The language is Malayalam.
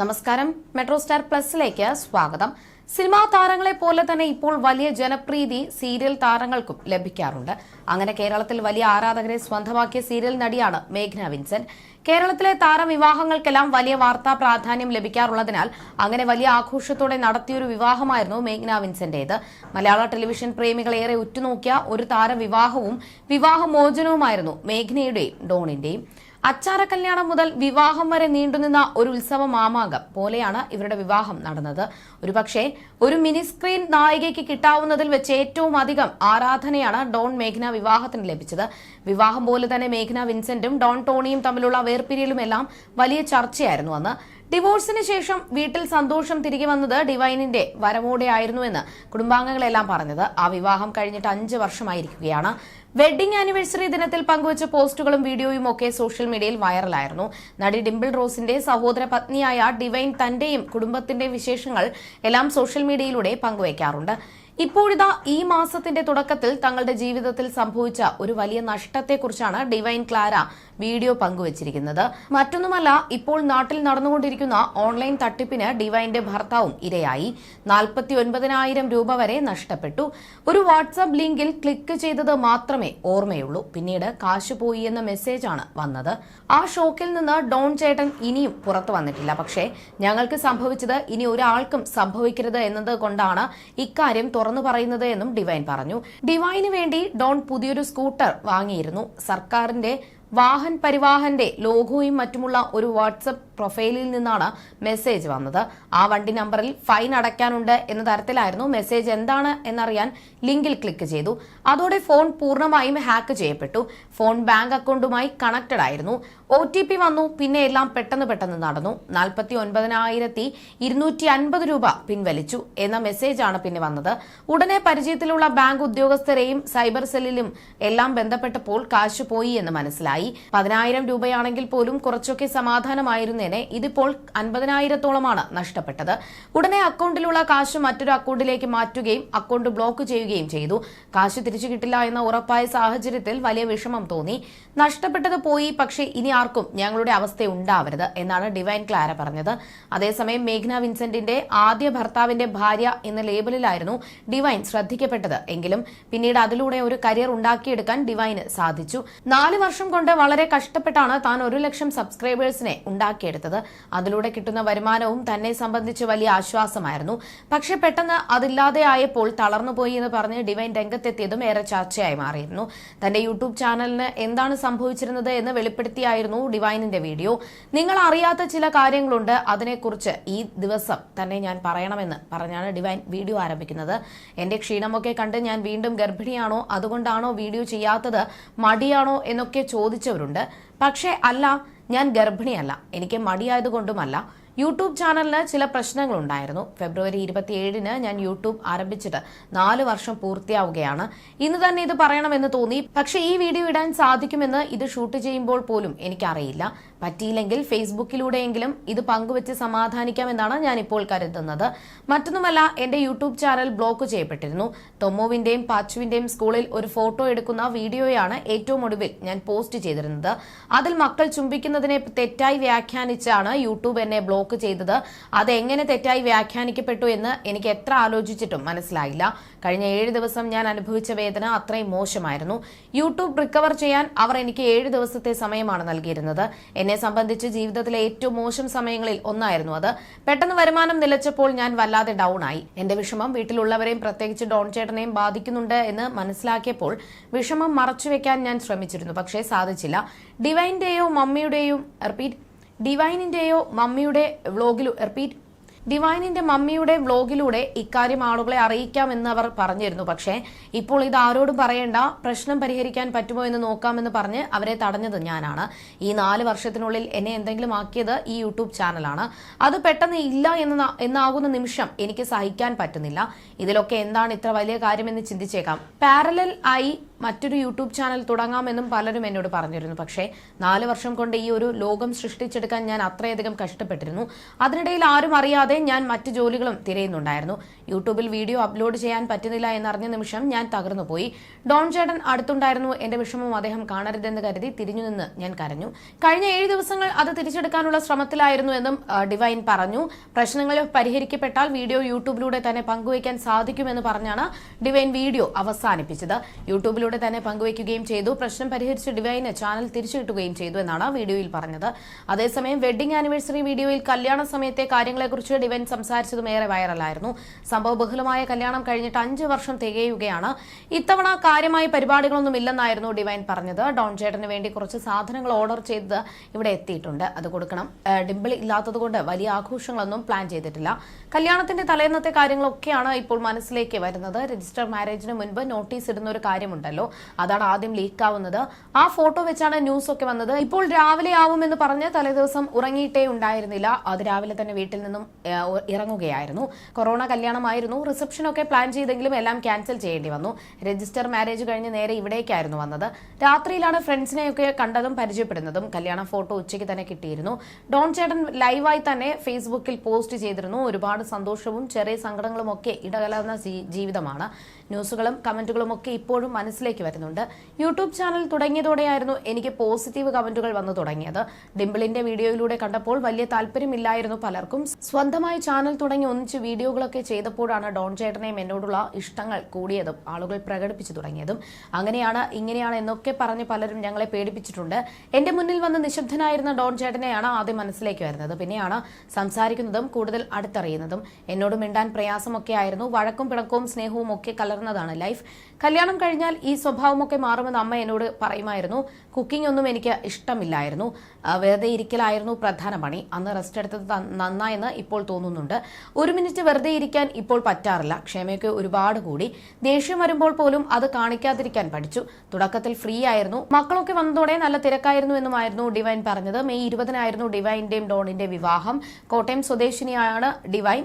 നമസ്കാരം. മെട്രോ സ്റ്റാർ പ്ലസിലേക്ക് സ്വാഗതം. സിനിമാ താരങ്ങളെ പോലെ തന്നെ ഇപ്പോൾ വലിയ ജനപ്രീതി സീരിയൽ താരങ്ങൾക്കും ലഭിക്കാറുണ്ട്. അങ്ങനെ കേരളത്തിൽ വലിയ ആരാധകരെ സ്വന്തമാക്കിയ സീരിയൽ നടിയാണ് മേഘ്ന വിൻസെന്റ്. കേരളത്തിലെ താരവിവാഹങ്ങൾക്കെല്ലാം വലിയ വാർത്താ പ്രാധാന്യം ലഭിക്കാറുള്ളതിനാൽ അങ്ങനെ വലിയ ആഘോഷത്തോടെ നടത്തിയൊരു വിവാഹമായിരുന്നു മേഘ്ന വിൻസെന്റേത്. മലയാള ടെലിവിഷൻ പ്രേമികൾ ഏറെ ഉറ്റുനോക്കിയ ഒരു താരവിവാഹവും വിവാഹമോചനവുമായിരുന്നു മേഘ്നയുടെയും ഡോണിന്റെയും. അച്ചാര കല്യാണം മുതൽ വിവാഹം വരെ നീണ്ടുനിന്ന ഒരു ഉത്സവ മാമാകം പോലെയാണ് ഇവരുടെ വിവാഹം നടന്നത്. ഒരുപക്ഷെ ഒരു മിനി സ്ക്രീൻ നായികയ്ക്ക് കിട്ടാവുന്നതിൽ വെച്ച് ഏറ്റവും അധികം ആരാധനയാണ് ഡോൺ മേഘ്ന വിവാഹത്തിന് ലഭിച്ചത്. വിവാഹം പോലെ തന്നെ മേഘ്ന വിൻസെന്റും ഡോൺ ടോണിയും തമ്മിലുള്ള വേർപിരിയലുമെല്ലാം വലിയ ചർച്ചയായിരുന്നു അന്ന്. ഡിവോഴ്സിന് ശേഷം വീട്ടിൽ സന്തോഷം തിരികെ വന്നത് ഡിവൈനിന്റെ വരവോടെയായിരുന്നുവെന്ന് കുടുംബാംഗങ്ങളെല്ലാം പറഞ്ഞത്. ആ വിവാഹം കഴിഞ്ഞിട്ട് അഞ്ച് വർഷമായിരിക്കുകയാണ്. വെഡ്ഡിംഗ് ആനിവേഴ്സറി ദിനത്തിൽ പങ്കുവച്ച പോസ്റ്റുകളും വീഡിയോയും ഒക്കെ സോഷ്യൽ മീഡിയയിൽ വൈറലായിരുന്നു. നടി ഡിംപിൾ റോസിന്റെ സഹോദര പത്നിയായ ഡിവൈൻ തന്റെയും കുടുംബത്തിന്റെ വിശേഷങ്ങൾ എല്ലാം സോഷ്യൽ മീഡിയയിലൂടെ പങ്കുവയ്ക്കാറുണ്ട്. ഇപ്പോഴിതാ ഈ മാസത്തിന്റെ തുടക്കത്തിൽ തങ്ങളുടെ ജീവിതത്തിൽ സംഭവിച്ച ഒരു വലിയ നഷ്ടത്തെക്കുറിച്ചാണ് ഡിവൈൻ ക്ലാര വീഡിയോ പങ്കുവച്ചിരിക്കുന്നത്. മറ്റൊന്നുമല്ല ഇപ്പോൾ നാട്ടിൽ നടന്നുകൊണ്ടിരിക്കുന്ന ഓൺലൈൻ തട്ടിപ്പിന് ഡിവൈന്റെ ഭർത്താവും ഇരയായി. നാൽപ്പത്തി ഒൻപതിനായിരം രൂപ വരെ നഷ്ടപ്പെട്ടു. ഒരു വാട്സാപ്പ് ലിങ്കിൽ ക്ലിക്ക് ചെയ്തത് മാത്രമേ ഓർമ്മയുള്ളൂ. പിന്നീട് കാശ് പോയി എന്ന മെസ്സേജാണ് വന്നത്. ആ ഷോക്കിൽ നിന്ന് ഡോൺ ചേട്ടൻ ഇനിയും പുറത്തു വന്നിട്ടില്ല. പക്ഷേ ഞങ്ങൾക്ക് സംഭവിച്ചത് ഇനി ഒരാൾക്കും സംഭവിക്കരുത് എന്നത് കൊണ്ടാണ് ഇക്കാര്യം തുറന്നു പറയുന്നത് എന്നും ഡിവൈൻ പറഞ്ഞു. ഡിവൈന് വേണ്ടി ഡോൺ പുതിയൊരു സ്കൂട്ടർ വാങ്ങിയിരുന്നു. സർക്കാരിന്റെ വാഹൻ പരിവാഹന്റെ ലോഗോയും മറ്റുമുള്ള ഒരു വാട്സപ്പ് പ്രൊഫൈലിൽ നിന്നാണ് മെസ്സേജ് വന്നത്. ആ വണ്ടി നമ്പറിൽ ഫൈൻ അടയ്ക്കാനുണ്ട് എന്ന തരത്തിലായിരുന്നു മെസ്സേജ് എന്താണ് എന്നറിയാൻ ലിങ്കിൽ ക്ലിക്ക് ചെയ്തു. അതോടെ ഫോൺ പൂർണമായും ഹാക്ക് ചെയ്യപ്പെട്ടു. ഫോൺ ബാങ്ക് അക്കൗണ്ടുമായി കണക്റ്റഡ് ആയിരുന്നു. ഒ ടി പി വന്നു. പിന്നെ എല്ലാം പെട്ടെന്ന് പെട്ടെന്ന് നടന്നു. നാൽപ്പത്തി ഒൻപതിനായിരത്തി ഇരുന്നൂറ്റി അൻപത് രൂപ പിൻവലിച്ചു എന്ന മെസ്സേജ് ആണ് പിന്നെ വന്നത്. ഉടനെ പരിചയത്തിലുള്ള ബാങ്ക് ഉദ്യോഗസ്ഥരെയും സൈബർ സെല്ലിലും എല്ലാം ബന്ധപ്പെട്ടപ്പോൾ കാശ് പോയി എന്ന് മനസ്സിലായി. പതിനായിരം രൂപയാണെങ്കിൽ പോലും കുറച്ചൊക്കെ സമാധാനമായിരുന്നേനെ. ഇതിപ്പോൾ അൻപതിനായിരത്തോളമാണ് നഷ്ടപ്പെട്ടത്. ഉടനെ അക്കൗണ്ടിലുള്ള കാശ് മറ്റൊരു അക്കൗണ്ടിലേക്ക് മാറ്റുകയും അക്കൗണ്ട് ബ്ലോക്ക് ചെയ്യുകയും ചെയ്തു. കാശ് തിരിച്ചു കിട്ടില്ല എന്ന ഉറപ്പായ സാഹചര്യത്തിൽ വലിയ വിഷമം തോന്നി. നഷ്ടപ്പെട്ടത് പോയി പക്ഷേ ഇനി ആർക്കും ഞങ്ങളുടെ അവസ്ഥ ഉണ്ടാവരുത് എന്നാണ് ഡിവൈൻ ക്ലാര പറഞ്ഞത്. അതേസമയം മേഘ്ന വിൻസെന്റിന്റെ ആദ്യ ഭർത്താവിന്റെ ഭാര്യ എന്ന ലേബലിലായിരുന്നു ഡിവൈൻ ശ്രദ്ധിക്കപ്പെട്ടത് എങ്കിലും പിന്നീട് അതിലൂടെ ഒരു കരിയർ ഉണ്ടാക്കിയെടുക്കാൻ ഡിവൈന് സാധിച്ചു. നാല് വർഷം വളരെ കഷ്ടപ്പെട്ടാണ് താൻ ഒരു ലക്ഷം സബ്സ്ക്രൈബേഴ്സിനെ ഉണ്ടാക്കിയെടുത്തത്. അതിലൂടെ കിട്ടുന്ന വരുമാനവും തന്നെ സംബന്ധിച്ച് വലിയ ആശ്വാസമായിരുന്നു. പക്ഷെ പെട്ടെന്ന് അതില്ലാതെ ആയപ്പോൾ തളർന്നുപോയി എന്ന് പറഞ്ഞ് ഡിവൈൻ രംഗത്തെത്തിയതും ഏറെ ചർച്ചയായി മാറിയിരുന്നു. തന്റെ യൂട്യൂബ് ചാനലിന് എന്താണ് സംഭവിച്ചിരുന്നത് എന്ന് വെളിപ്പെടുത്തിയായിരുന്നു ഡിവൈനിന്റെ വീഡിയോ. നിങ്ങൾ അറിയാത്ത ചില കാര്യങ്ങളുണ്ട്. അതിനെക്കുറിച്ച് ഈ ദിവസം തന്നെ ഞാൻ പറയണമെന്ന് പറഞ്ഞാണ് ഡിവൈൻ വീഡിയോ ആരംഭിക്കുന്നത്. എന്റെ ക്ഷീണമൊക്കെ കണ്ട് ഞാൻ വീണ്ടും ഗർഭിണിയാണോ? അതുകൊണ്ടാണോ വീഡിയോ ചെയ്യാത്തത്? മടിയാണോ? എന്നൊക്കെ ചോദിച്ചവരുണ്ട്. പക്ഷേ അല്ല ഞാൻ ഗർഭിണിയല്ല. എനിക്ക് മടിയായതുകൊണ്ടുമല്ല. യൂട്യൂബ് ചാനലിന് ചില പ്രശ്നങ്ങളുണ്ടായിരുന്നു. ഫെബ്രുവരി ഇരുപത്തിയേഴിന് ഞാൻ യൂട്യൂബ് ആരംഭിച്ചിട്ട് നാല് വർഷം പൂർത്തിയാവുകയാണ്. ഇന്ന് തന്നെ ഇത് പറയണമെന്ന് തോന്നി. പക്ഷേ ഈ വീഡിയോ ഇടാൻ സാധിക്കുമെന്ന് ഇത് ഷൂട്ട് ചെയ്യുമ്പോൾ പോലും എനിക്കറിയില്ല. പറ്റിയില്ലെങ്കിൽ ഫേസ്ബുക്കിലൂടെയെങ്കിലും ഇത് പങ്കുവച്ച് സമാധാനിക്കാമെന്നാണ് ഞാൻ ഇപ്പോൾ കരുതുന്നത്. മറ്റൊന്നുമല്ല എന്റെ യൂട്യൂബ് ചാനൽ ബ്ലോക്ക് ചെയ്യപ്പെട്ടിരുന്നു. തൊമ്മോവിന്റെയും പാച്ചുവിന്റെയും സ്കൂളിൽ ഒരു ഫോട്ടോ എടുക്കുന്ന വീഡിയോയാണ് ഏറ്റവും ഒടുവിൽ ഞാൻ പോസ്റ്റ് ചെയ്തിരുന്നത്. അതിൽ മക്കൾ ചുംബിക്കുന്നതിനെ തെറ്റായി വ്യാഖ്യാനിച്ചാണ് യൂട്യൂബ് എന്നെ ബ്ലോക്ക് ചെയ്തത്. അത് എങ്ങനെ തെറ്റായി വ്യാഖ്യാനിക്കപ്പെട്ടു എന്ന് എനിക്ക് എത്ര ആലോചിച്ചിട്ടും മനസ്സിലായില്ല. കഴിഞ്ഞ ഏഴ് ദിവസം ഞാൻ അനുഭവിച്ച വേദന അത്രയും മോശമായിരുന്നു. യൂട്യൂബ് റിക്കവർ ചെയ്യാൻ അവർ എനിക്ക് ഏഴ് ദിവസത്തെ സമയമാണ് നൽകിയിരുന്നത്. എന്നെ സംബന്ധിച്ച് ജീവിതത്തിലെ ഏറ്റവും മോശം സമയങ്ങളിൽ ഒന്നായിരുന്നു അത്. പെട്ടെന്ന് വരുമാനം നിലച്ചപ്പോൾ ഞാൻ വല്ലാതെ ഡൗൺ ആയി എന്റെ വിഷമം വീട്ടിലുള്ളവരെയും പ്രത്യേകിച്ച് ഡോൺ ചേട്ടനെയും ബാധിക്കുന്നുണ്ട് എന്ന് മനസ്സിലാക്കിയപ്പോൾ വിഷമം മറച്ചുവെക്കാൻ ഞാൻ ശ്രമിച്ചിരുന്നു. പക്ഷേ സാധിച്ചില്ല. ഡിവൈന്റെയോ മമ്മിയുടെയും റിപ്പീറ്റ് ഡിവൈനിന്റെയോ മമ്മിയുടെ വ്ലോഗിൽ റിപ്പീറ്റ് ഡിവൈനിന്റെ മമ്മിയുടെ വ്ലോഗിലൂടെ ഇക്കാര്യം ആളുകളെ അറിയിക്കാമെന്ന് അവർ പറഞ്ഞിരുന്നു. പക്ഷേ ഇപ്പോൾ ഇത് ആരോടും പറയേണ്ട പ്രശ്നം പരിഹരിക്കാൻ പറ്റുമോ എന്ന് നോക്കാമെന്ന് പറഞ്ഞ് അവരെ തടഞ്ഞത് ഞാനാണ്. ഈ നാല് വർഷത്തിനുള്ളിൽ എന്നെ എന്തെങ്കിലും ആക്കിയത് ഈ യൂട്യൂബ് ചാനലാണ്. അത് പെട്ടെന്ന് ഇല്ല എന്ന് എന്നാകുന്ന നിമിഷം എനിക്ക് സഹിക്കാൻ പറ്റുന്നില്ല. ഇതിലൊക്കെ എന്താണ് ഇത്ര വലിയ കാര്യമെന്ന് ചിന്തിച്ചേക്കാം. പാരലൽ ആയി മറ്റൊരു യൂട്യൂബ് ചാനൽ തുടങ്ങാമെന്നും പലരും എന്നോട് പറഞ്ഞിരുന്നു. പക്ഷേ നാല് വർഷം കൊണ്ട് ഈ ഒരു ലോകം സൃഷ്ടിച്ചെടുക്കാൻ ഞാൻ അത്രയധികം കഷ്ടപ്പെട്ടിരുന്നു. അതിനിടയിൽ ആരും അറിയാതെ ഞാൻ മറ്റു ജോലികളും തിരയുന്നുണ്ടായിരുന്നു. യൂട്യൂബിൽ വീഡിയോ അപ്ലോഡ് ചെയ്യാൻ പറ്റുന്നില്ല എന്നറിഞ്ഞ നിമിഷം ഞാൻ തകർന്നു പോയി ഡോൺ ചേട്ടൻ അടുത്തുണ്ടായിരുന്നു. എന്റെ വിഷമം അദ്ദേഹം കാണരുതെന്ന് കരുതി തിരിഞ്ഞു നിന്ന് ഞാൻ കരഞ്ഞു. കഴിഞ്ഞ ഏഴ് ദിവസങ്ങൾ അത് തിരിച്ചെടുക്കാനുള്ള ശ്രമത്തിലായിരുന്നു എന്നും ഡിവൈൻ പറഞ്ഞു. പ്രശ്നങ്ങൾ പരിഹരിക്കപ്പെട്ടാൽ വീഡിയോ യൂട്യൂബിലൂടെ തന്നെ പങ്കുവയ്ക്കാൻ സാധിക്കുമെന്ന് പറഞ്ഞാണ് ഡിവൈൻ വീഡിയോ അവസാനിപ്പിച്ചത്. യൂട്യൂബിലൂടെ തന്നെ പങ്കുവയ്ക്കുകയും ചെയ്തു. പ്രശ്നം പരിഹരിച്ച് ഡിവൈന് ചാനൽ തിരിച്ചു കിട്ടുകയും ചെയ്തു എന്നാണ് വീഡിയോയിൽ പറഞ്ഞത്. അതേസമയം വെഡിംഗ് ആനിവേഴ്സറി വീഡിയോയിൽ കല്യാണ സമയത്തെ കാര്യങ്ങളെക്കുറിച്ച് ഡിവൈൻ സംസാരിച്ചതും ഏറെ വൈറലായിരുന്നു. സംഭവ ബഹുലമായ കല്യാണം കഴിഞ്ഞിട്ട് അഞ്ച് വർഷം തികയുകയാണ്. ഇത്തവണ കാര്യമായ പരിപാടികളൊന്നും ഇല്ലെന്നായിരുന്നു ഡിവൈൻ പറഞ്ഞത്. ഡോൺ ചേട്ടന് വേണ്ടി കുറച്ച് സാധനങ്ങൾ ഓർഡർ ചെയ്ത് ഇവിടെ എത്തിയിട്ടുണ്ട്. അത് കൊടുക്കണം. ഡിംപിൾ ഇല്ലാത്തതുകൊണ്ട് വലിയ ആഘോഷങ്ങളൊന്നും പ്ലാൻ ചെയ്തിട്ടില്ല. കല്യാണത്തിന്റെ തലേന്നത്തെ കാര്യങ്ങളൊക്കെയാണ് ഇപ്പോൾ മനസ്സിലേക്ക് വരുന്നത്. രജിസ്റ്റർ മാരേജിന് മുൻപ് നോട്ടീസ് ഇടുന്ന ഒരു കാര്യമുണ്ടല്ലോ. അതാണ് ആദ്യം ലീക്ക് ആവുന്നത്. ആ ഫോട്ടോ വെച്ചാണ് ന്യൂസ് ഒക്കെ വന്നത്. ഇപ്പോൾ രാവിലെ ആവുമെന്ന് പറഞ്ഞ് തലേദിവസം ഉറങ്ങിയിട്ടേ ഉണ്ടായിരുന്നില്ല. അത് രാവിലെ തന്നെ വീട്ടിൽ നിന്നും ഇറങ്ങുകയായിരുന്നു. കൊറോണ കല്യാണമായിരുന്നു. റിസപ്ഷൻ ഒക്കെ പ്ലാൻ ചെയ്തെങ്കിലും എല്ലാം ക്യാൻസൽ ചെയ്യേണ്ടി വന്നു. രജിസ്റ്റർ മാരേജ് കഴിഞ്ഞ് നേരെ ഇവിടേക്കായിരുന്നു വന്നത്. രാത്രിയിലാണ് ഫ്രണ്ട്സിനെയൊക്കെ കണ്ടതും പരിചയപ്പെടുന്നതും. കല്യാണ ഫോട്ടോ ഉച്ചയ്ക്ക് തന്നെ കിട്ടിയിരുന്നു. ഡോൺ ചേട്ടൻ ലൈവായി തന്നെ ഫേസ്ബുക്കിൽ പോസ്റ്റ് ചെയ്തിരുന്നു. ഒരുപാട് സന്തോഷവും ചെറിയ സങ്കടങ്ങളും ഒക്കെ ഇടകലർന്ന ജീവിതമാണ്. ന്യൂസുകളും കമന്റുകളും ഒക്കെ ഇപ്പോഴും മനസ്സിലേക്ക് വരുന്നുണ്ട്. യൂട്യൂബ് ചാനൽ തുടങ്ങിയതോടെയായിരുന്നു എനിക്ക് പോസിറ്റീവ് കമന്റുകൾ വന്നു തുടങ്ങിയത്. ഡിംപിളിന്റെ വീഡിയോയിലൂടെ കണ്ടപ്പോൾ വലിയ താല്പര്യമില്ലായിരുന്നു പലർക്കും. സ്വന്തമായി ചാനൽ തുടങ്ങി ഒന്നിച്ച് വീഡിയോകളൊക്കെ ചെയ്തപ്പോഴാണ് ഡോൺ ചേട്ടനെയും എന്നോടുള്ള ഇഷ്ടങ്ങൾ കൂടിയതും ആളുകൾ പ്രകടിപ്പിച്ചു തുടങ്ങിയതും. അങ്ങനെയാണ് ഇങ്ങനെയാണ് എന്നൊക്കെ പറഞ്ഞ് പലരും ഞങ്ങളെ പേടിപ്പിച്ചിട്ടുണ്ട്. എന്റെ മുന്നിൽ വന്ന് നിശബ്ദനായിരുന്ന ഡോൺ ചേട്ടനെയാണ് ആദ്യം മനസ്സിലേക്ക് വരുന്നത്. പിന്നെയാണ് സംസാരിക്കുന്നതും കൂടുതൽ അടുത്തറിയുന്നതും. എന്നോട് മിണ്ടാൻ പ്രയാസമൊക്കെ ആയിരുന്നു. വഴക്കും പിണക്കവും സ്നേഹവും ഒക്കെ കലർന്നതാണ് ലൈഫ്. കല്യാണം കഴിഞ്ഞാൽ ഈ സ്വഭാവമൊക്കെ മാറുമെന്ന് അമ്മ എന്നോട് പറയുമായിരുന്നു. കുക്കിംഗ് ഒന്നും എനിക്ക് ഇഷ്ടമില്ലായിരുന്നു. വെറുതെ ഇരിക്കലായിരുന്നു പ്രധാന പണി. അന്ന് റെസ്റ്റ് എടുത്തത് നന്നായെന്ന് ഇപ്പോൾ തോന്നുന്നുണ്ട്. ഒരു മിനിറ്റ് വെറുതെ ഇരിക്കാൻ ഇപ്പോൾ പറ്റാറില്ല. ക്ഷമയൊക്കെ ഒരുപാട് കൂടി. ദേഷ്യം വരുമ്പോൾ പോലും അത് കാണിക്കാതിരിക്കാൻ പഠിച്ചു. തുടക്കത്തിൽ ഫ്രീ ആയിരുന്നു. മക്കളൊക്കെ വന്നതോടെ നല്ല തിരക്കായിരുന്നു എന്നുമായിരുന്നു ഡിവൈൻ പറഞ്ഞത്. മെയ് ഇരുപതിനായിരുന്നു ഡിവൈന്റെയും ഡോണിന്റെ വിവാഹം. കോട്ടയം സ്വദേശിനിയാണ് ഡിവൈൻ.